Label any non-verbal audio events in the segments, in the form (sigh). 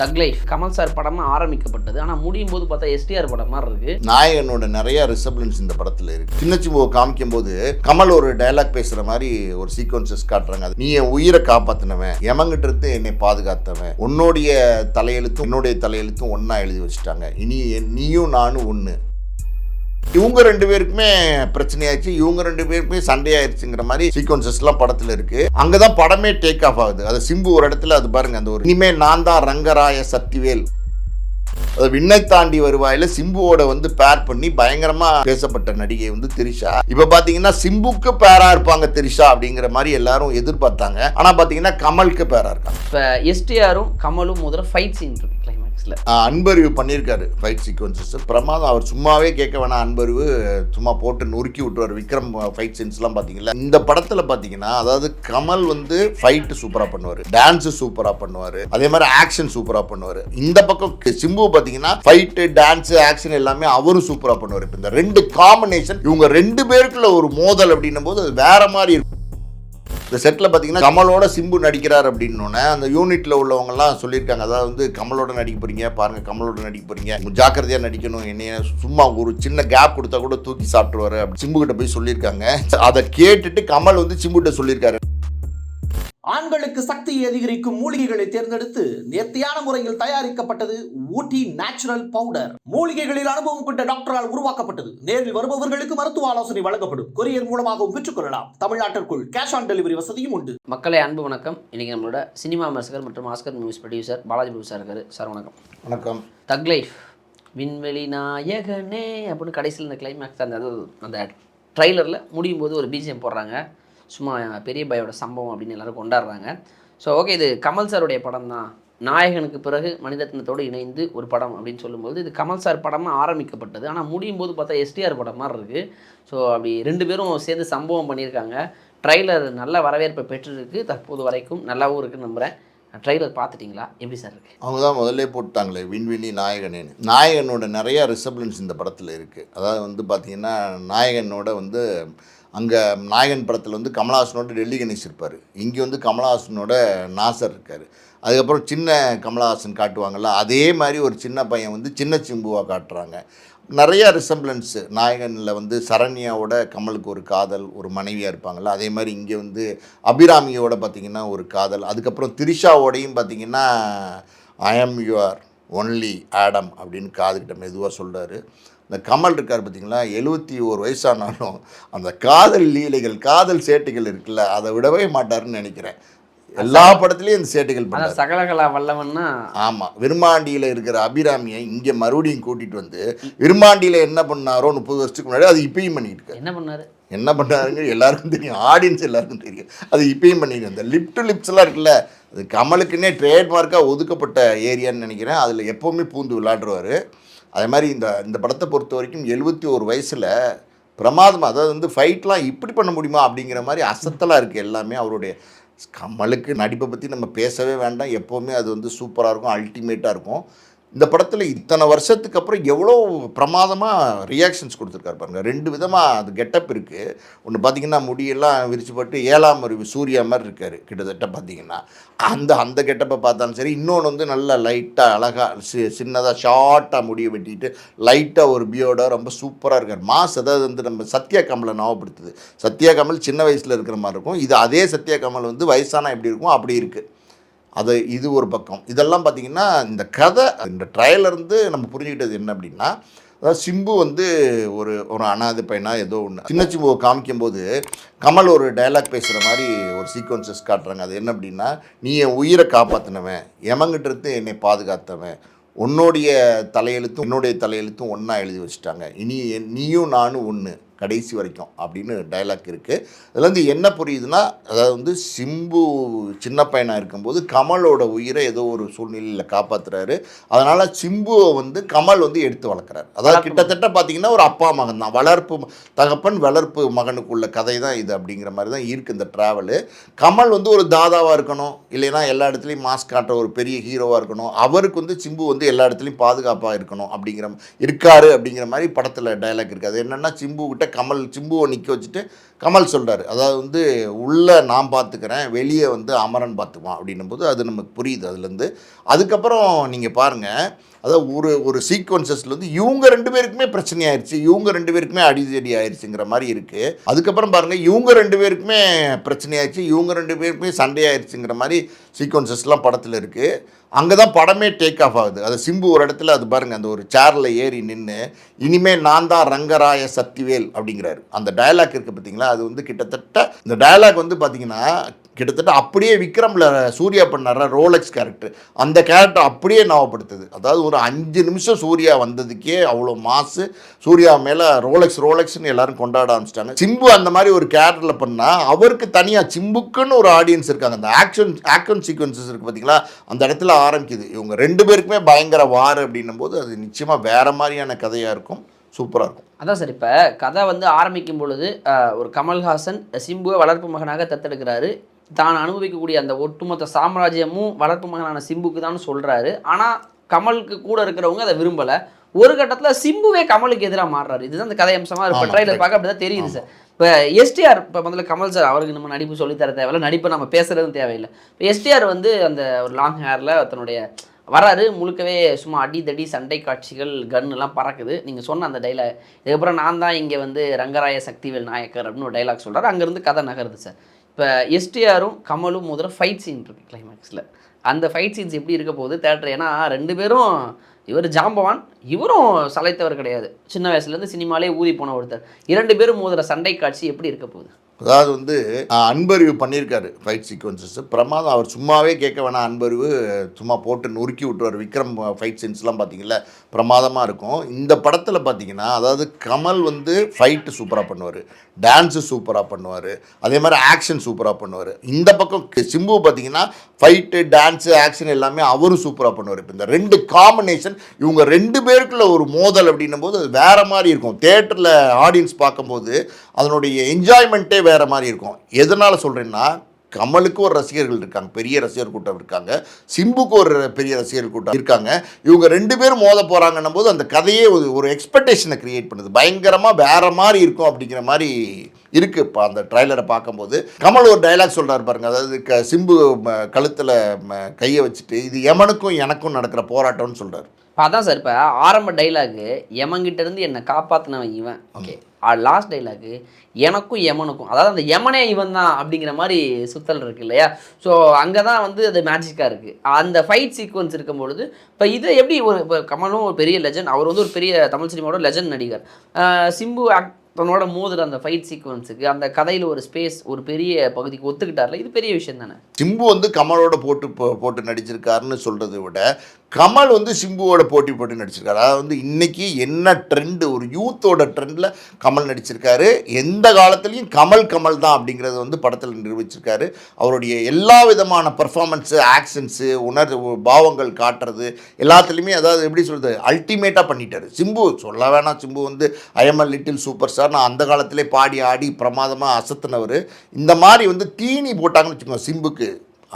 தக் life. Kamal sir படமாக ஆரம்பிக்கப்பட்டது. ஆனால் முடியும் போது பார்த்தா எஸ்டிஆர் படம் மாதிரி இருக்கு. நாயகனோட நிறைய ரிசப்ளன்ஸ் இந்த படத்தில் இருக்கு. சின்ன சிம்புவை காமிக்கும் போது கமல் ஒரு டயலாக் பேசுகிற மாதிரி ஒரு சீக்வன்சஸ் காட்டுறாங்க. நீ என் உயிரை காப்பாத்தினவன். எமங்கிட்ட இருந்து என்னை பாதுகாத்தவன்? உன்னுடைய தலையெழுத்தும் என்னுடைய தலையெழுத்தும் ஒன்றா எழுதி வச்சுட்டாங்க. இனி நீயும் நானும் ஒன்று இவங்க ரெண்டு பேருக்குமே பிரச்சனையாச்சு இவங்க ரெண்டு பேருக்குமே சண்டையாயிருச்சுங்கிற மாதிரி சீக்வன்சஸ்லாம் படத்துல இருக்கு. அங்கதான் படமே டேக் ஆஃப் ஆகுது. அது சிம்பு ஒரு இடத்துல அது பாருங்க அந்த ஒரு இனிமே நான் தான் ரங்கராய சக்திவேல். அது விண்ணை தாண்டி வருவாயில சிம்புவோட வந்து பேர் பண்ணி பயங்கரமா பேசப்பட்ட நடிகை வந்து திரிஷா. இப்ப பாத்தீங்கன்னா சிம்புக்கு பேரா இருப்பாங்க திரிஷா அப்படிங்கிற மாதிரி எல்லாரும் எதிர்பார்த்தாங்க. ஆனா பாத்தீங்கன்னா கமலுக்கு பேரா இருக்காங்க. இப்போ எஸ்டிஆரும் கமலும் முதல்ல ஃபைட் சீன் இருக்கு சீக்வன்ஸில் அன்பறிவு பண்ணியிருக்காரு ஃபைட் சீக்வன்சஸ் பிரமாதம் அவர் சும்மாவே கேட்க வேணாம் அன்பறிவு சும்மா போட்டு நொறுக்கி விட்டுருவார் விக்ரம் ஃபைட் சீன்ஸ்லாம் பார்த்தீங்களா இந்த படத்தில் பார்த்தீங்கன்னா அதாவது கமல் வந்து ஃபைட்டு சூப்பராக பண்ணுவார் டான்ஸு சூப்பராக பண்ணுவார் அதே மாதிரி ஆக்ஷன் சூப்பராக பண்ணுவார். இந்த பக்கம் சிம்பு பார்த்தீங்கன்னா ஃபைட்டு டான்ஸு ஆக்ஷன் எல்லாமே அவரும் சூப்பராக பண்ணுவார். இப்போ இந்த ரெண்டு காம்பினேஷன் இவங்க ரெண்டு பேருக்குள்ள ஒரு மோதல் அப்படின்னும் போது அது வேற மாதிரி இருக்கும். இந்த செட்டில் பார்த்தீங்கன்னா கமலோட சிம்பு நடிக்கிறார் அப்படின்னோடனே அந்த யூனிட்டில் உள்ளவங்கலாம் சொல்லியிருக்காங்க. அதாவது வந்து கமலோட நடிக்க போறீங்க பாருங்க கமலோட நடிக்க போறீங்க. ஜாக்கிரதையாக நடிக்கணும். என்னைய சும்மா ஒரு சின்ன கேப் கொடுத்தா கூட தூக்கி சாப்பிட்டுருவாரு அப்படி சிம்பு கிட்ட போய் சொல்லியிருக்காங்க. அதை கேட்டுட்டு கமல் வந்து சிம்பு கிட்ட சொல்லியிருக்காரு. ஆண்களுக்கு சக்தியை அதிகரிக்கும் மூலிகைகளை தேர்ந்தெடுத்து நேர்த்தியான முறையில் தயாரிக்கப்பட்டது ஊட்டி நேச்சுரல் பவுடர். மூலிகைகளில் அனுபவம் கொண்ட டாக்டரால் உருவாக்கப்பட்டது. நேரில் வருபவர்களுக்கு மருத்துவ ஆலோசனை வழங்கப்படும். கொரியர் மூலமாகவும் பெற்றுக்கொள்ளலாம் தமிழ்நாட்டிற்குள் கேஷ் ஆன் டெலிவரி வசதியும் உண்டு. மக்களே அன்பு வணக்கம். இன்னைக்கு நம்மளோட சினிமா விமர்சகர் மற்றும் Oscar movies producer Balaji Prabhu sir இருக்காரு. சார் வணக்கம். வணக்கம். தக் லைஃப் விண்வெளி நாயகனே அப்படின்னு கடைசியில் இந்த கிளைமேக்ஸ் அந்த அந்த ட்ரைலரில் முடியும் போது ஒரு பிஜிஎம் போடுறாங்க. சும்மா பெரிய பையோட சம்பவம் அப்படின்னு எல்லோரும் கொண்டாடுறாங்க. ஸோ ஓகே இது கமல் சாருடைய படம் தான் நாயகனுக்கு பிறகு மனிதத்தினத்தோடு இணைந்து ஒரு படம் அப்படின்னு சொல்லும்போது இது கமல் சார் படமாக ஆரம்பிக்கப்பட்டது. ஆனால் முடியும் போது பார்த்தா எஸ்டிஆர் படம் மாதிரி இருக்குது ஸோ அப்படி ரெண்டு பேரும் சேர்ந்து சம்பவம் பண்ணியிருக்காங்க. ட்ரைலர் நல்ல வரவேற்பை பெற்றிருக்கு. தற்போது வரைக்கும் நல்லாவும் இருக்குன்னு நம்புகிறேன் ட்ரைலர் பார்த்துட்டிங்களா? எப்படி சார் இருக்கு? அவங்க தான் முதல்ல போட்டாங்களே விண்வெளி நாயகனேன்னு. நாயகனோட நிறைய ரிசப்ளன்ஸ் இந்த படத்தில் இருக்குது அதாவது வந்து பார்த்தீங்கன்னா நாயகனோட வந்து அங்கே நாயகன் படத்தில் வந்து கமலஹாசனோட டெல்லி கணேஷ் இருப்பார். இங்கே வந்து கமலஹாசனோட நாசர் இருக்கார். அதுக்கப்புறம் சின்ன கமலஹாசன் காட்டுவாங்கள்ல அதே மாதிரி ஒரு சின்ன பையன் வந்து சின்ன சிம்புவாக காட்டுறாங்க. நிறைய ரிசம்பிளன்ஸு நாயகனில் வந்து சரண்யாவோட கமலுக்கு ஒரு காதல் ஒரு மனைவியாக இருப்பாங்கள்ல அதே மாதிரி இங்கே வந்து அபிராமியோட பார்த்திங்கன்னா ஒரு காதல் அதுக்கப்புறம் திரிஷாவோடையும் பார்த்தீங்கன்னா ஐ ஆம் யுவர் ஒன்லி ஆடம் அப்படின்னு காதுகிட்ட மெதுவாக சொல்கிறாரு இந்த கமல் இருக்கார் பார்த்தீங்களா? எழுபத்தி ஒரு வயசானாலும் அந்த காதல் லீலைகள் காதல் சேட்டுகள் இருக்குல்ல அதை விடவே மாட்டாருன்னு நினைக்கிறேன். எல்லா படத்துலேயும் இந்த சேட்டுகள் பண்ணார் சகலகலா வல்லவன்னா ஆமாம் விருமாண்டியில் இருக்கிற அபிராமியை இங்கே மறுபடியும் கூட்டிகிட்டு வந்து விருமாண்டியில் என்ன பண்ணாரோ முப்பது வருஷத்துக்கு முன்னாடி அது இப்பயும் பண்ணிட்டு இருக்காரு. என்ன பண்ணாரு? என்ன பண்ணாருங்க எல்லாருக்கும் தெரியும் ஆடியன்ஸ் எல்லாருக்கும் தெரியும். அது இப்பயும் பண்ணிட்டு இந்த லிப் டு லிப்ஸ்லாம் இருக்குல்ல அது கமலுக்குன்னே ட்ரேட்மார்க்காக ஒதுக்கப்பட்ட ஏரியான்னு நினைக்கிறேன். அதில் எப்போவுமே பூந்து விளையாடுவார். அதே மாதிரி இந்த இந்த படத்தை பொறுத்த வரைக்கும் எழுபத்தி ஒரு வயசில் பிரமாதமாக அதாவது வந்து ஃபைட்லாம் இப்படி பண்ண முடியுமா அப்படிங்கிற மாதிரி அசத்தலாக இருக்குது எல்லாமே அவருடைய கமலுக்கு நடிப்பை பற்றி நம்ம பேசவே வேண்டாம். எப்போவுமே அது வந்து சூப்பராக இருக்கும் அல்டிமேட்டாக இருக்கும். இந்த படத்தில் இத்தனை வருஷத்துக்கு அப்புறம் எவ்வளோ பிரமாதமாக ரியாக்ஷன்ஸ் கொடுத்துருக்காரு பாருங்கள் ரெண்டு விதமாக அது கெட்டப் இருக்குது ஒன்று பார்த்தீங்கன்னா முடியெல்லாம் விரிச்சு போட்டு ஏழாம் அறிவு சூர்யா மாதிரி இருக்கார் கிட்டத்தட்ட பார்த்தீங்கன்னா அந்த அந்த கெட்டப்பை பார்த்தாலும் சரி இன்னொன்று வந்து நல்லா லைட்டாக அழகாக சி சின்னதாக ஷார்ட்டாக முடியை வெட்டிட்டு லைட்டாக ஒரு பியோட ரொம்ப சூப்பராக இருக்கார். மாஸ் அதாவது வந்து நம்ம சத்யா கமலை ஞாபகப்படுத்துது. சத்யா கமல் சின்ன வயசில் இருக்கிற மாதிரி இருக்கும். இது அதே சத்யா கமல் வந்து வயசானால் எப்படி இருக்கும்? அப்படி இருக்குது அது இது ஒரு பக்கம். இதெல்லாம் பார்த்தீங்கன்னா இந்த கதை இந்த ட்ரையலருந்து நம்ம புரிஞ்சுக்கிட்டது என்ன அப்படின்னா அதாவது சிம்பு வந்து ஒரு ஒரு அனாதை பையனா ஏதோ ஒன்று சின்ன சிம்புவை காமிக்கும்போது கமல் ஒரு டயலாக் பேசுகிற மாதிரி ஒரு சீக்வன்சஸ் காட்டுறாங்க. அது என்ன அப்படின்னா நீ என் உயிரை காப்பாற்றினவன் எமங்கிட்ட இருந்து என்னை பாதுகாத்தவன். உன்னுடைய தலையெழுத்தும் என்னுடைய தலையெழுத்தும் ஒன்றா எழுதி வச்சுட்டாங்க. இனி நீயும் நானும் ஒன்று கடைசி வரைக்கும் அப்படின்னு டைலாக் இருக்குது அதில் வந்து என்ன புரியுதுன்னா அதாவது வந்து சிம்பு சின்ன பையனாக இருக்கும்போது கமலோட உயிரை ஏதோ ஒரு சூழ்நிலையில் காப்பாற்றுறாரு அதனால் சிம்புவை வந்து கமல் வந்து எடுத்து வளர்க்குறாரு. அதாவது கிட்டத்தட்ட பார்த்தீங்கன்னா ஒரு அப்பா மகன் தான். வளர்ப்பு தகப்பன் வளர்ப்பு மகனுக்குள்ள கதை தான் இது அப்படிங்கிற மாதிரி தான் இருக்குது இந்த ட்ராவலு கமல் வந்து ஒரு தாதாவாக இருக்கணும். இல்லைன்னா எல்லா இடத்துலையும் மாஸ்க் காட்டுற ஒரு பெரிய ஹீரோவாக இருக்கணும். அவருக்கு வந்து சிம்பு வந்து எல்லா இடத்துலையும் பாதுகாப்பாக இருக்கணும் அப்படிங்கிற இருக்காரு அப்படிங்கிற மாதிரி படத்தில் டைலாக் இருக்குது அது என்னென்னா சிம்பு கிட்ட கமல் சிம்புவை நிற்க வச்சுட்டு கமல் சொல்கிறாரு அதாவது வந்து உள்ளே நான் பார்த்துக்கிறேன் வெளியே வந்து அமரன் பார்த்துக்குவான் அப்படின்னும் போது அது நமக்கு புரியுது அதுலேருந்து. அதுக்கப்புறம் நீங்கள் பாருங்கள் அதாவது ஒரு ஒரு சீக்வன்சஸில் வந்து இவங்க ரெண்டு பேருக்குமே பிரச்சனை ஆயிடுச்சு இவங்க ரெண்டு பேருக்குமே அடிதடி ஆயிடுச்சுங்கிற மாதிரி இருக்குது அதுக்கப்புறம் பாருங்கள் இவங்க ரெண்டு பேருக்குமே பிரச்சனை ஆயிடுச்சு இவங்க ரெண்டு பேருக்குமே சண்டை ஆயிடுச்சுங்கிற மாதிரி சீக்வன்சஸ்லாம் படத்தில் இருக்குது அங்கே தான் படமே டேக் ஆஃப் ஆகுது. அது சிம்பு ஒரு இடத்துல அது பாருங்கள் அந்த ஒரு சேரில் ஏறி நின்று இனிமேல் நான் தான் ரங்கராய சக்திவேல் அப்படிங்கிறாரு. அந்த டயலாக் இருக்குது பார்த்தீங்களா அது வந்து கிட்டத்தட்ட இந்த டயலாக் வந்து பார்த்தீங்கன்னா கிட்டத்தட்ட அப்படியே விக்ரமில் சூர்யா பண்ணார ரோலெக்ஸ் கேரக்டர் அந்த கேரக்டர் அப்படியே ஞாபகப்படுத்துது. அதாவது ஒரு அஞ்சு நிமிஷம் சூர்யா வந்ததுக்கே அவ்வளோ மாசு. சூர்யா மேலே ரோலெக்ஸ் ரோலெக்ஸ்னு எல்லாரும் கொண்டாட ஆரம்பிச்சிட்டாங்க. சிம்பு அந்த மாதிரி ஒரு கேரக்டரில் பண்ணால் அவருக்கு தனியாக சிம்புக்குன்னு ஒரு ஆடியன்ஸ் இருக்காங்க. அந்த ஆக்ஷன் ஆக்ஷன் சீக்வன்சஸ் இருக்குது பார்த்தீங்களா அந்த இடத்துல ஆரம்பிக்குது. இவங்க ரெண்டு பேருக்குமே பயங்கர வார் அப்படின்னும் போது அது நிச்சயமாக வேறு மாதிரியான கதையாக இருக்கும். சூப்பராக இருக்கும். அதான் சார் இப்போ கதை வந்து ஆரம்பிக்கும் பொழுது ஒரு கமல்ஹாசன் சிம்புவை வளர்ப்பு மகனாக தத்தெடுக்கிறாரு. தான் அனுபவிக்கக்கூடிய அந்த ஒட்டுமொத்த சாம்ராஜ்யமும் வளர்ப்பு மகனான சிம்புக்கு தான் சொல்கிறாரு ஆனால் கமலுக்கு கூட இருக்கிறவங்க அதை விரும்பலை. ஒரு கட்டத்தில் சிம்புவே கமலுக்கு எதிராக மாறுறாரு. இதுதான் அந்த கதை அம்சமாக ஆமா, ட்ரைலர். பார்க்க அப்படி தான் தெரியுது சார் இப்போ எஸ்டிஆர் இப்போ முதல்ல கமல் சார் அவருக்கு நம்ம நடிப்பு சொல்லித்தர தேவையில்ல. நடிப்பை நம்ம பேசுறதும் தேவையில்லை. இப்போ எஸ்டிஆர் வந்து அந்த ஒரு லாங் ஹேரில் தன்னுடைய வராரு. முழுக்கவே சும்மா அடி தடி சண்டை காட்சிகள் எல்லாம் பறக்குது. நீங்கள் சொன்ன அந்த டைலாக் இதுக்கப்புறம் நான் தான் இங்கே வந்து ரங்கராய சக்திவேல் நாயக்கர் அப்படின்னு ஒரு டைலாக் சொல்கிறாரு அங்கேருந்து கதை நகருது சார் இப்போ எஸ்டிஆரும் கமலும் முதல்ல ஃபைட் சீன் இருக்கு கிளைமேக்ஸில் அந்த ஃபைட் சீன்ஸ் எப்படி இருக்க போகுது தேட்டர் ஏன்னா ரெண்டு பேரும் இவர் ஜாம்பவான் இவரும் சலைத்தவர் கிடையாது. சின்ன வயசுலேருந்து சினிமாலே ஊதி போன ஒருத்தர். இரண்டு பேரும் மோதுற சண்டை காட்சி எப்படி இருக்க போகுது? அதாவது வந்து அன்பறிவு பண்ணியிருக்காரு ஃபைட் சீக்வன்சஸ் பிரமாதம் அவர் சும்மாவே கேட்க வேணாம் அன்பறிவு சும்மா போட்டு நொறுக்கி விட்டுருவார். விக்ரம் ஃபைட் சீன்ஸ்லாம் பார்த்தீங்களா பிரமாதமாக இருக்கும். இந்த படத்தில் பார்த்தீங்கன்னா அதாவது கமல் வந்து ஃபைட்டு சூப்பராக பண்ணுவார். டான்ஸு சூப்பராக பண்ணுவார். அதே மாதிரி ஆக்ஷன் சூப்பராக பண்ணுவார். இந்த பக்கம் சிம்பு பார்த்தீங்கன்னா ஃபைட்டு டான்ஸு ஆக்ஷன் எல்லாமே அவரும் சூப்பராக பண்ணுவார். இப்போ இந்த ரெண்டு காம்பினேஷன் இவங்க ரெண்டு பேருக்குள்ள ஒரு மோதல் அப்படின்னும் போது அது வேற மாதிரி இருக்கும். தேட்டரில் ஆடியன்ஸ் பார்க்கும்போது அதனுடைய என்ஜாய்மெண்ட்டே வேறு மாதிரி இருக்கும். எதனால் சொல்கிறேன்னா கமலுக்கு ஒரு ரசிகர்கள் இருக்காங்க பெரிய ரசிகர் கூட்டம் இருக்காங்க சிம்புக்கு ஒரு பெரிய ரசிகர் கூட்டம் இருக்காங்க. இவங்க ரெண்டு பேரும் மோத போகிறாங்கன்னும் போது அந்த கதையே ஒரு ஒரு எக்ஸ்பெக்டேஷனை கிரியேட் பண்ணுது. பயங்கரமாக வேற மாதிரி இருக்கும் அப்படிங்கிற மாதிரி இருக்கு. இப்போ அந்த ட்ரைலரை பார்க்கும்போது கமல் ஒரு டைலாக் சொல்கிறார் பாருங்க. அதாவது க சிம்பு கழுத்தில் கையை வச்சுட்டு இது எமனுக்கும் எனக்கும் நடக்கிற போராட்டம்னு சொல்கிறார் அதான் சார் இப்போ ஆரம்ப டைலாகு எமன்கிட்ட இருந்து என்னை காப்பாற்றினவன் இவன். ஓகே லாஸ்ட் டைலாகு எனக்கும் எமனுக்கும் அதாவது அந்த எமனே இவன் தான் அப்படிங்கிற மாதிரி சுத்தல் இருக்கு இல்லையா? ஸோ அங்கே தான் வந்து அது மேஜிக்காக இருக்குது அந்த ஃபைட் சீக்வன்ஸ் இருக்கும் பொழுது இப்போ இது எப்படி ஒரு இப்போ கமலும் ஒரு பெரிய லெஜண்ட் அவர் வந்து ஒரு பெரிய தமிழ் சினிமாவோட லெஜண்ட் நடிகர். சிம்பு தன்னோட மோதுற அந்த ஃபைட் சீக்வன்ஸுக்கு அந்த கதையில் ஒரு ஸ்பேஸ் ஒரு பெரிய பகுதிக்கு ஒத்துக்கிட்டார்ல இது பெரிய விஷயம் தானே? சிம்பு வந்து கமலோட போட்டு போ- போட்டு நடிச்சிருக்காருன்னு சொல்கிறத விட கமல் வந்து சிம்புவோட போட்டி போட்டு நடிச்சிருக்காரு. அதாவது வந்து இன்னைக்கு என்ன ட்ரெண்டு ஒரு யூத்தோட ட்ரெண்டில் கமல் நடிச்சிருக்காரு. எந்த காலத்துலேயும் கமல் கமல் தான் அப்படிங்கிறது வந்து படத்தில் நிரூபிச்சிருக்காரு. அவருடைய எல்லா விதமான பர்ஃபார்மன்ஸு ஆக்ஷன்ஸு உணர் பாவங்கள் காட்டுறது எல்லாத்துலேயுமே அதாவது எப்படி சொல்கிறது அல்டிமேட்டாக பண்ணிட்டாரு. சிம்பு சொல்ல வேணாம் சிம்பு வந்து ஐஎம்எல் லிட்டில் சூப்பர் ஸ்டார் நான் அந்த காலத்திலே பாடி ஆடி பிரமாதமாக அசத்தினவர். இந்த மாதிரி வந்து தீனி போட்டாங்கன்னு வச்சுக்கோங்க சிம்புக்கு.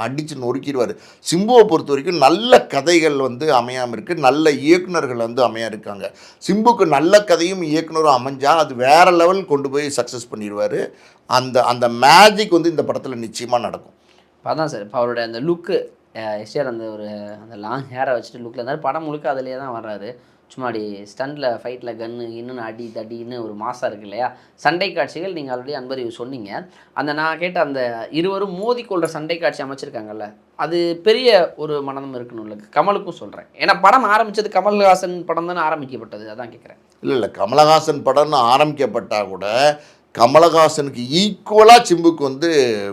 அடித்து நொறுக்கிடுவார். சிம்புவை பொறுத்த வரைக்கும் நல்ல கதைகள் வந்து அமையாமல் இருக்குது நல்ல இயக்குனர்கள் வந்து அமையா இருக்காங்க. சிம்புக்கு நல்ல கதையும் இயக்குனரும் அமைஞ்சால் அது வேற லெவல் கொண்டு போய் சக்ஸஸ் பண்ணிடுவார். அந்த அந்த மேஜிக் வந்து இந்த படத்தில் நிச்சயமாக நடக்கும். அதான் சார். இப்போ அவருடைய அந்த லுக்கு எஸ்ஆர் அந்த ஒரு அந்த லாங் ஹேரை வச்சுட்டு லுக்கில் இருந்தார். படம் முழுக்க அதிலே தான் வர்றாரு. சும்மாடி ஸ்டண்டில் ஃபைட்டில் கன்று இன்னும் அடி தடின்னு ஒரு மாசம் இருக்கு இல்லையா? சண்டை காட்சிகள் நீங்கள் ஆல்ரெடி அன்பறிவு சொன்னீங்க. அந்த நான் கேட்ட அந்த இருவரும் மோதிக்கொள்கிற சண்டை காட்சி அமைச்சிருக்காங்கல்ல அது பெரிய ஒரு மனதம் இருக்கணும்ல கமலுக்கும் சொல்கிறேன் ஏன்னா படம் ஆரம்பித்தது கமல்ஹாசன் படம் தானே ஆரம்பிக்கப்பட்டது அதான் கேட்குறேன் இல்லை இல்லை கமலஹாசன் படம்னு ஆரம்பிக்கப்பட்டால் கூட கமலஹாசனுக்கு ஈக்குவலாக சிம்புக்கு வந்து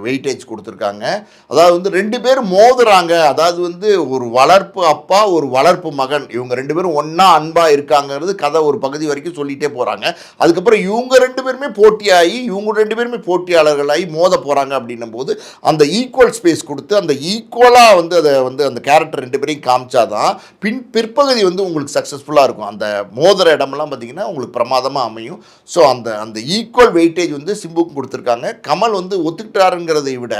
வெயிட்டேஜ் கொடுத்துருக்காங்க. அதாவது வந்து ரெண்டு பேரும் மோதுறாங்க. அதாவது வந்து ஒரு வளர்ப்பு அப்பா ஒரு வளர்ப்பு மகன். இவங்க ரெண்டு பேரும் ஒன்றா அன்பாக இருக்காங்கிறது கதை ஒரு பகுதி வரைக்கும் சொல்லிகிட்டே போகிறாங்க அதுக்கப்புறம் இவங்க ரெண்டு பேருமே போட்டியாகி இவங்க ரெண்டு பேருமே போட்டியாளர்களாகி மோத போகிறாங்க அப்படின்னும் போது அந்த ஈக்குவல் ஸ்பேஸ் கொடுத்து அந்த ஈக்குவலாக வந்து அதை வந்து அந்த கேரக்டர் ரெண்டு பேரையும் காமிச்சாதான் பின் பிற்பகுதி வந்து உங்களுக்கு சக்ஸஸ்ஃபுல்லாக இருக்கும். அந்த மோதுற இடமெல்லாம் பார்த்திங்கன்னா உங்களுக்கு பிரமாதமாக அமையும். ஸோ அந்த அந்த ஈக்குவல் வெயிட் வெயிட்டேஜ் வந்து சிம்புக்கும் கொடுத்துருக்காங்க. கமல் வந்து ஒத்துக்கிட்டாருங்கிறதை விட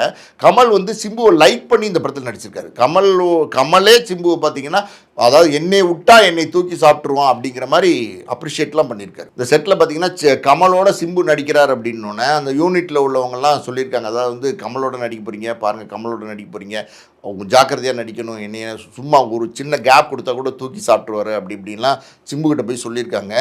கமல் வந்து சிம்புவை லைக் பண்ணி இந்த படத்தில் நடிச்சிருக்காரு. கமல் கமலே சிம்புவை பார்த்தீங்கன்னா அதாவது என்னை விட்டா என்னை தூக்கி சாப்பிட்ருவான் அப்படிங்கிற மாதிரி அப்ரிஷியேட்லாம் பண்ணியிருக்காரு. இந்த செட்டில் பார்த்தீங்கன்னா கமலோட சிம்பு நடிக்கிறார் அப்படின்னோடனே அந்த யூனிட்டில் உள்ளவங்கலாம் சொல்லியிருக்காங்க. அதாவது வந்து கமலோட நடிக்க போகிறீங்க பாருங்கள் கமலோட நடிக்க போகிறீங்க அவங்க ஜாக்கிரதையாக நடிக்கணும். என்னைய சும்மா ஒரு சின்ன கேப் கொடுத்தா கூட தூக்கி சாப்பிட்ருவாரு அப்படி இப்படின்லாம் சிம்புக்கிட்ட போய் சொல்லியிருக்காங்க.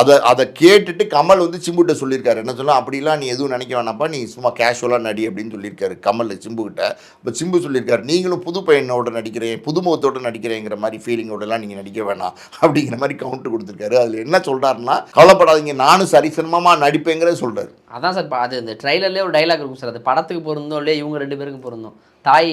அதை அதை கேட்டுட்டு கமல் வந்து சிம்புகிட்ட சொல்லியிருக்காரு. என்ன சொன்னால் அப்படிலாம் நீ எதுவும் நினைக்க வேணாப்பா நீ சும்மா கேஷுவலாக நடி அப்படின்னு சொல்லியிருக்காரு கமல் சிம்புக்கிட்ட இப்போ சிம்பு சொல்லியிருக்காரு நீங்களும் புது பையனோட நடிக்கிறேன் புதுமுகத்தோட நடிக்கிறேங்கிற மாதிரி ஃபீலிங்கோடலாம் நீங்கள் நடிக்க வேணாம் அப்படிங்கிற மாதிரி கவுண்டர் கொடுத்துருக்காரு. அதில் என்ன சொல்கிறாருன்னா கவலைப்படாதீங்க நானும் சரிசமமாக நடிப்பேங்கிறத சொல்கிறாரு அதான் சார் அது இந்த ட்ரைலர்லேயே ஒரு டைலாக் இருக்கும் சார். அது படத்துக்கு பொருந்தோம் இல்லையா இவங்க ரெண்டு பேருக்கும் பொருந்தோம் தாய்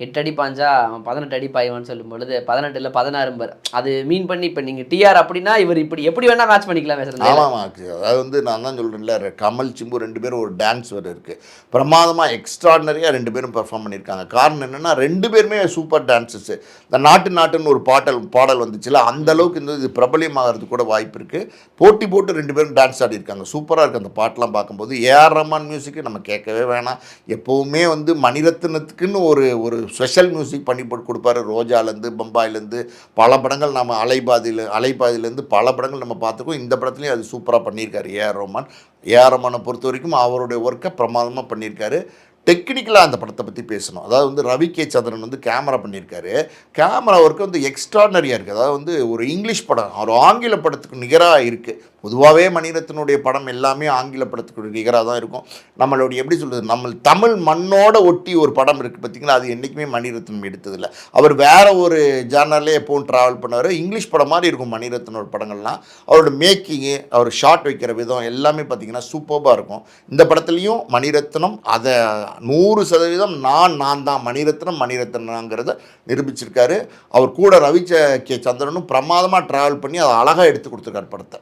எட்டு அடி பாஞ்சா அவன் பதினெட்டு அடி பாய்வான்னு சொல்லும் பொழுது பதினெட்டு இல்லை பதினாறும்பர் அது மீன் பண்ணி இப்போ நீங்கள் டிஆர் அப்படின்னா இவர் இப்படி எப்படி வேணால் மேட்ச் பண்ணிக்கலாம் சார் ஆமாம் அதாவது வந்து நான் தான் சொல்கிறேன்ல கமல் சிம்பு ரெண்டு பேரும் ஒரு டான்ஸ் வேறு இருக்குது பிரமாதமாக எக்ஸ்ட்ராடனரியாக ரெண்டு பேரும் பெர்ஃபார்ம் பண்ணியிருக்காங்க. காரணம் என்னென்னா ரெண்டு பேருமே சூப்பர் டான்ஸஸ்ஸு இந்த நாட்டு நாட்டுன்னு ஒரு பாடல் பாடல் வந்துச்சுல அந்த அளவுக்கு இந்த இது பிரபலியமாகிறது கூட வாய்ப்பு இருக்குது போட்டி போட்டு ரெண்டு பேரும் டான்ஸ் ஆடிருக்காங்க சூப்பராக இருக்குது அந்த பாட்டெலாம் பார்க்கும்போது. ஏஆர் ரஹ்மான் மியூசிக்கு நம்ம கேட்கவே வேணாம். எப்போவுமே வந்து மணிரத்னத்துக்குன்னு ஒரு ஒரு ஸ்பெஷல் மியூசிக் பண்ணி போட்டு கொடுப்பாரு. ரோஜாலேருந்து பம்பாயிலேருந்து பல படங்கள் நம்ம அலைபாதியில் அலைபாதியிலேருந்து பல படங்கள் நம்ம பார்த்துருக்கோம். இந்த படத்துலேயும் அது சூப்பராக பண்ணியிருக்காரு ஏஆர் ரோமான் ஏஆர் ரோமானை பொறுத்த வரைக்கும் அவருடைய ஒர்க்கை பிரமாதமாக பண்ணியிருக்காரு. டெக்னிக்கலாக அந்த படத்தை பற்றி பேசணும். அதாவது வந்து ரவி கே சந்திரன் வந்து கேமரா பண்ணியிருக்காரு. கேமரா ஒர்க்கு வந்து எக்ஸ்ட்ராடனரியாக இருக்குது அதாவது வந்து ஒரு இங்கிலீஷ் படம் ஒரு ஆங்கில படத்துக்கு நிகராக இருக்குது பொதுவாகவே மணிரத்னுடைய படம் எல்லாமே ஆங்கில படத்துக்கு நிகராக தான் இருக்கும். நம்மளுடைய எப்படி சொல்கிறது நம்ம தமிழ் மண்ணோட ஒட்டி ஒரு படம் இருக்குது பார்த்தீங்களா அது என்றைக்குமே மணிரத்னம் எடுத்ததில்லை. அவர் வேற ஒரு ஜேர்னல்லே எப்பவும் ட்ராவல் பண்ணார் இங்கிலீஷ் படம் மாதிரி இருக்கும் மணிரத்னோட படங்கள்லாம். அவரோட மேக்கிங்கு அவர் ஷார்ட் வைக்கிற விதம் எல்லாமே பார்த்தீங்கன்னா சூப்பராக இருக்கும். இந்த படத்துலையும் மணிரத்னம் அதை நூறு சதவீதம் நான் நான் தான் மணிரத்னம் மணிரத்னங்கிறத நிரூபிச்சிருக்காரு. அவர் கூட ரவி ச- கே சந்திரனும் பிரமாதமாக ட்ராவல் பண்ணி அதை அழகாக எடுத்து கொடுத்துருக்காரு படத்தை.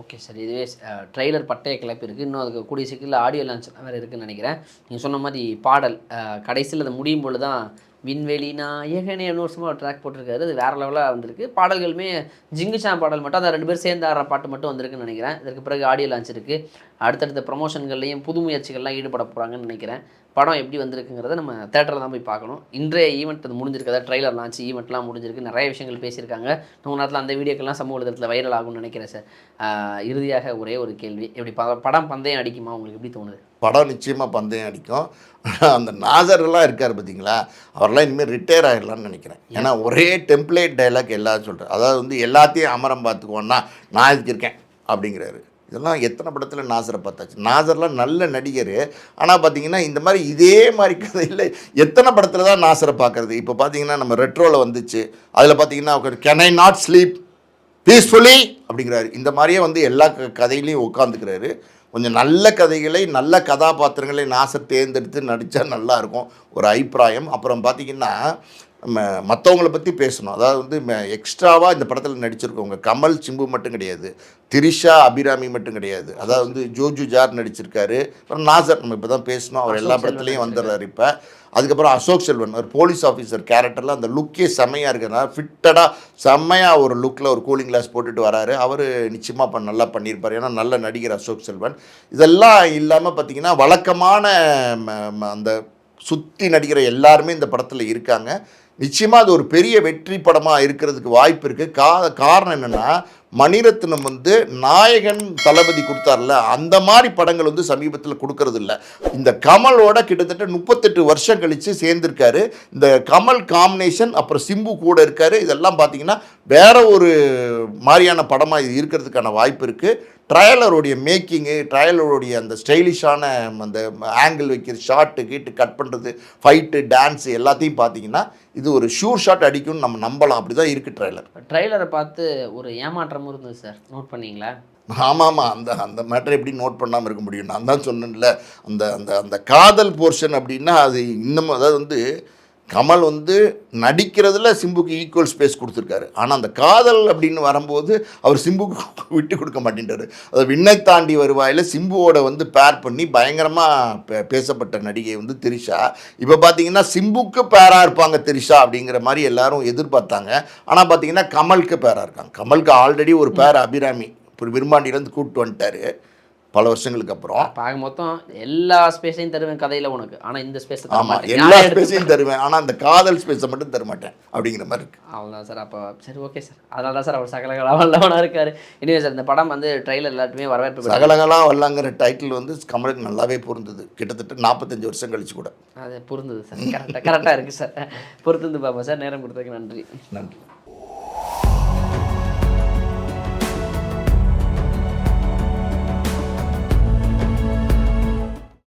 Okay sir. இதுவே ட்ரெய்லர் பட்டைய கிளப்பி இருக்குது இன்னும் அதுக்கு கூடிய சீக்கிரத்தில் ஆடியோ லான்ச் வேறு இருக்குன்னு நினைக்கிறேன். நீங்கள் சொன்ன மாதிரி பாடல் கடைசியில் அது முடியும் பொழுது தான் விண்வெளி நாயகனே ஒரு வருஷமாக ட்ராக் போட்டிருக்காரு. அது வேறு லெவலாக வந்திருக்கு. பாடல்களுமே ஜிங்குச்சான் பாடல் மட்டும் அந்த ரெண்டு பேர் சேர்ந்து ஆடுற பாட்டு மட்டும் வந்திருக்குன்னு நினைக்கிறேன். இதற்கு பிறகு ஆடியோ லான்ச் இருக்குது அடுத்தடுத்த ப்ரொமோஷன்கள்லையும் புது முயற்சிகள்லாம் ஈடுபட போகிறாங்கன்னு நினைக்கிறேன். படம் எப்படி வந்திருக்குங்கிறத நம்ம தேட்டரில் தான் போய் பார்க்கணும். இன்றைய ஈவெண்ட் அது முடிஞ்சிருக்கு அதாவது ட்ரைலர் லான்ச் ஈவெண்ட்லாம் முடிஞ்சிருக்கு. நிறைய விஷயங்கள் பேசியிருக்காங்க. நம்ம நேரத்தில் அந்த வீடியோக்கெல்லாம் சமூக வலைதளத்தில் வைரல் ஆகும்னு நினைக்கிறேன் சார் இறுதியாக ஒரே ஒரு கேள்வி. எப்படி படம் பந்தயம் அடிக்குமா? உங்களுக்கு எப்படி தோணுது? படம் நிச்சயமாக பந்தயம் அடிக்கும். (laughs) அந்த நாசர்லாம் இருக்கார் பார்த்தீங்களா அவரெல்லாம் இனிமேல் ரிட்டையர் ஆகிடலாம்னு நினைக்கிறேன். ஏன்னா ஒரே டெம்ப்ளேட் டைலாக் எல்லாரும் சொல்கிறார் அதாவது வந்து எல்லாத்தையும் அமரம் பார்த்துக்குவோன்னா நான் இதுக்கு இருக்கேன்? அப்படிங்கிறாரு. இதெல்லாம் எத்தனை படத்தில் நாசரை பார்த்தாச்சு? நாசர்லாம் நல்ல நடிகர். ஆனால் பார்த்தீங்கன்னா இந்த மாதிரி இதே மாதிரி கதையில் எத்தனை படத்தில் தான் நாசரை பார்க்குறது? இப்போ பார்த்தீங்கன்னா நம்ம ரெட்ரோவில் வந்துச்சு. அதில் பார்த்தீங்கன்னா can I not sleep peacefully அப்படிங்கிறாரு. இந்த மாதிரியே வந்து எல்லா கதையிலையும் உட்காந்துக்கிறாரு கொஞ்சம் நல்ல கதைகளை நல்ல கதாபாத்திரங்களை நாசர் தேர்ந்தெடுத்து நடித்தா நல்லாயிருக்கும். ஒரு அபிப்பிராயம். அப்புறம் பார்த்திங்கன்னா நம்ம மற்றவங்கள பற்றி பேசணும். அதாவது வந்து எக்ஸ்ட்ராவாக இந்த படத்தில் நடிச்சிருக்கவங்க. கமல் சிம்பு மட்டும் கிடையாது. திரிஷா அபிராமி மட்டும் கிடையாது. அதாவது வந்து ஜோஜு ஜார் நடிச்சிருக்காரு. அப்புறம் நாசர் நம்ம இப்போ தான் பேசணும். அவர் எல்லா படத்துலையும் வந்துடுறாரு இப்போ. அதுக்கப்புறம் அசோக் செல்வன் ஒரு போலீஸ் ஆஃபீஸர் கேரக்டரில் அந்த லுக்கே செம்மையாக இருக்கிறதுனால ஃபிட்டடாக செம்மையாக ஒரு லுக்கில் ஒரு கூலிங் கிளாஸ் போட்டுட்டு வராரு. அவர் நிச்சயமாக இப்போ நல்லா பண்ணியிருப்பார் ஏன்னா நல்ல நடிகர் அசோக் செல்வன். இதெல்லாம் இல்லாமல் பார்த்தீங்கன்னா வழக்கமான ம- ம- அந்த சுற்றி நடிக்கிற எல்லாருமே இந்த படத்தில் இருக்காங்க. நிச்சயமாக அது ஒரு பெரிய வெற்றி படமாக இருக்கிறதுக்கு வாய்ப்பு இருக்குது கா காரணம் என்னென்னா மணிரத்னம் வந்து நாயகன் தளபதி கொடுத்தார்ல அந்த மாதிரி படங்கள் வந்து சமீபத்தில் கொடுக்கறது இல்லை இந்த கமலோட கிட்டத்தட்ட முப்பத்தெட்டு வருஷம் கழித்து சேர்ந்திருக்காரு. இந்த கமல் காம்பினேஷன் அப்புறம் சிம்பு கூட இருக்காரு. இதெல்லாம் பார்த்தீங்கன்னா வேற ஒரு மாதிரியான படமாக இது இருக்கிறதுக்கான வாய்ப்பு இருக்குது ட்ரையலருடைய மேக்கிங்கு ட்ரையலருடைய அந்த ஸ்டைலிஷான அந்த ஆங்கிள் வைக்கிற ஷாட்டு கீட்டு கட் பண்ணுறது ஃபைட்டு டான்ஸு எல்லாத்தையும் பார்த்தீங்கன்னா இது ஒரு ஷூர் ஷாட் அடிக்கும்னு நம்ம நம்பலாம். அப்படி தான் இருக்குது ட்ரைலர். ட்ரைலரை பார்த்து ஒரு ஏமாற்றமும் இருந்தது சார். நோட் பண்ணீங்களா? ஆமாம் ஆமாம் அந்த அந்த மேட்டரை எப்படி நோட் பண்ணாமல் இருக்க முடியும்? நான் தான் சொன்னேன்ல அந்த அந்த அந்த காதல் போர்ஷன் அப்படின்னா அது இன்னமும் அதாவது வந்து கமல் வந்து நடிக்கிறதுல சிம்புக்கு ஈக்குவல் ஸ்பேஸ் கொடுத்துருக்காரு. ஆனால் அந்த காதல் அப்படின்னு வரும்போது அவர் சிம்புக்கு (laughs) விட்டு கொடுக்க மாட்டேன்றாரு. அதை விண்ணை தாண்டி வருவாயில் சிம்புவோட வந்து பேர் பண்ணி பயங்கரமாக பேசப்பட்ட நடிகை வந்து திரிஷா. இப்போ பார்த்தீங்கன்னா சிம்புக்கு பேராக இருப்பாங்க திரிஷா அப்படிங்கிற மாதிரி எல்லாரும் எதிர்பார்த்தாங்க. ஆனால் பார்த்தீங்கன்னா கமலுக்கு பேராக இருக்காங்க. கமலுக்கு ஆல்ரெடி ஒரு பேர் அபிராமி. இப்போ விரும்பாண்டியிலேருந்து கூப்பிட்டு வந்துட்டாரு. பல வருஷங்களுக்கு அப்புறம். பார்க்க மொத்தம் எல்லா ஸ்பேஸையும் தருவேன் கதையில உனக்கு. ஆனா இந்த ஸ்பேஸ் ஆமாம் எல்லா ஸ்பேஸையும் தருவேன். ஆனால் அந்த காதல் ஸ்பேஸை மட்டும் தர மாட்டேன். அப்படிங்கிற மாதிரி இருக்கு. அவ்வளோதான் சார். அப்போ சரி ஓகே சார். அதனால தான் சார் அவர் சகலகலா வல்லவனாக இருக்காரு. இனிவே சார் இந்த படம் வந்து ட்ரைலர் எல்லாத்துமே வரவேற்பு. சகலகலா வல்லாங்கிற டைட்டில் வந்து கமலுக்கு நல்லாவே பொருந்தது. கிட்டத்தட்ட நாற்பத்தஞ்சு வருஷம் கழிச்சு கூட. அது பொருந்தது சார். கரெக்டாக கரெக்டாக இருக்குது சார். பொறுத்து பார்ப்போம் சார். நேரம் கொடுத்ததுக்கு நன்றி. நன்றி.